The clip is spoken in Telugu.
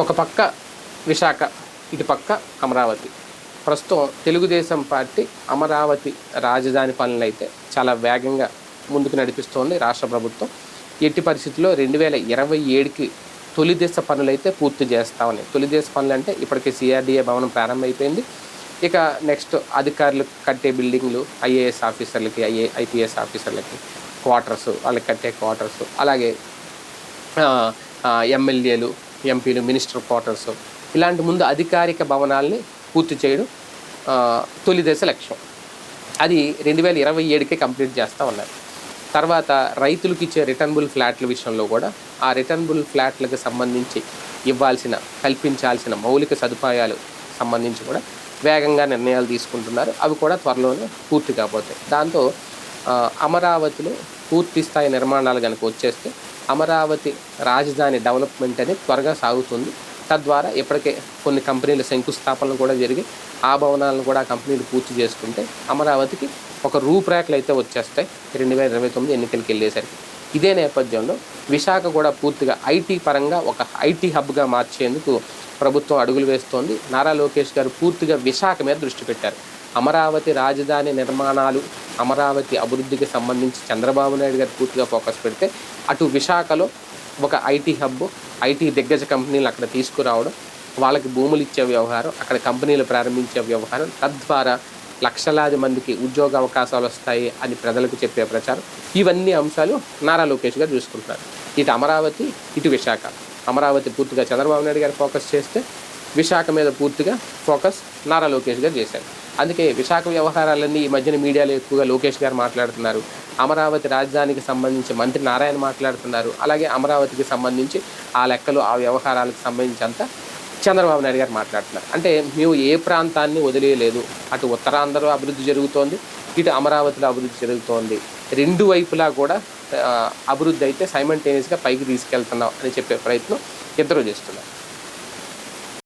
ఒక పక్క విశాఖ ఇటు పక్క అమరావతి. ప్రస్తుతం తెలుగుదేశం పార్టీ అమరావతి రాజధాని పనులు అయితే చాలా వేగంగా ముందుకు నడిపిస్తోంది రాష్ట్ర ప్రభుత్వం. ఎట్టి పరిస్థితుల్లో రెండు వేల ఇరవై ఏడుకి తొలి దశ పూర్తి చేస్తామని తొలి దశ పనులు అంటే ఇప్పటికే సిఆర్డీఏ భవనం ప్రారంభమైపోయింది. ఇక నెక్స్ట్ అధికారులు కట్టే బిల్డింగ్లు ఐఏఎస్ ఆఫీసర్లకి ఐఏ ఐపీఎస్ ఆఫీసర్లకి క్వార్టర్స్ వాళ్ళకి కట్టే క్వార్టర్స్ అలాగే ఎమ్మెల్యేలు ఎంపీలు మినిస్టర్ క్వార్టర్స్ ఇలాంటి ముందు అధికారిక భవనాల్ని పూర్తి చేయడం తొలి దశ లక్ష్యం. అది రెండు వేల ఇరవై ఏడుకే కంప్లీట్ చేస్తూ ఉన్నారు. తర్వాత రైతులకు ఇచ్చే రిటర్నబుల్ ఫ్లాట్ల విషయంలో కూడా ఆ రిటర్నబుల్ ఫ్లాట్లకు సంబంధించి ఇవ్వాల్సిన కల్పించాల్సిన మౌలిక సదుపాయాలు సంబంధించి కూడా వేగంగా నిర్ణయాలు తీసుకుంటున్నారు. అవి కూడా త్వరలోనే పూర్తి కాబోతాయి. దాంతో అమరావతిలో పూర్తి స్థాయి నిర్మాణాలు కనుక వచ్చేస్తే అమరావతి రాజధాని డెవలప్మెంట్ అనేది త్వరగా సాగుతుంది. తద్వారా ఇప్పటికే కొన్ని కంపెనీల శంకుస్థాపనలు కూడా జరిగి ఆ భవనాలను కూడా కంపెనీలు పూర్తి చేసుకుంటే అమరావతికి ఒక రూపురేఖలు అయితే వచ్చేస్తాయి రెండు వేల ఇరవై తొమ్మిది ఎన్నికలకి వెళ్ళేసరికి. ఇదే నేపథ్యంలో విశాఖ కూడా పూర్తిగా ఐటీ పరంగా ఒక ఐటీ హబ్గా మార్చేందుకు ప్రభుత్వం అడుగులు వేస్తోంది. నారా లోకేష్ గారు పూర్తిగా విశాఖ మీద దృష్టి పెట్టారు. అమరావతి రాజధాని నిర్మాణాలు అమరావతి అభివృద్ధికి సంబంధించి చంద్రబాబు నాయుడు గారు పూర్తిగా ఫోకస్ పెడితే అటు విశాఖలో ఒక ఐటీ హబ్ ఐటీ దిగ్గజ కంపెనీలు అక్కడ తీసుకురావడం వాళ్ళకి భూములు ఇచ్చే వ్యవహారం అక్కడ కంపెనీలు ప్రారంభించే వ్యవహారం తద్వారా లక్షలాది మందికి ఉద్యోగ అవకాశాలు వస్తాయి అని ప్రజలకు చెప్పే ప్రచారం. ఇవన్నీ అంశాలు నారా లోకేష్ గారు చూసుకుంటున్నారు. ఇటు అమరావతి ఇటు విశాఖ. అమరావతి పూర్తిగా చంద్రబాబు నాయుడు గారు ఫోకస్ చేస్తే విశాఖ మీద పూర్తిగా ఫోకస్ నారా లోకేష్ గారు చేశారు. అందుకే విశాఖ వ్యవహారాలన్నీ ఈ మధ్యన మీడియాలో ఎక్కువగా లోకేష్ గారు మాట్లాడుతున్నారు. అమరావతి రాజధానికి సంబంధించి మంత్రి నారాయణ మాట్లాడుతున్నారు. అలాగే అమరావతికి సంబంధించి ఆ లెక్కలు ఆ వ్యవహారాలకు సంబంధించి అంతా చంద్రబాబు నాయుడు గారు మాట్లాడుతున్నారు. అంటే మేము ఏ ప్రాంతాన్ని వదిలేయలేదు. అటు ఉత్తరాంధ్రలో అభివృద్ధి జరుగుతోంది ఇటు అమరావతిలో అభివృద్ధి జరుగుతోంది. రెండు వైపులా కూడా అభివృద్ధి అయితే సైమంటేనియస్గా పైకి తీసుకెళ్తున్నాం అని చెప్పే ప్రయత్నం ఇద్దరు చేస్తున్నారు.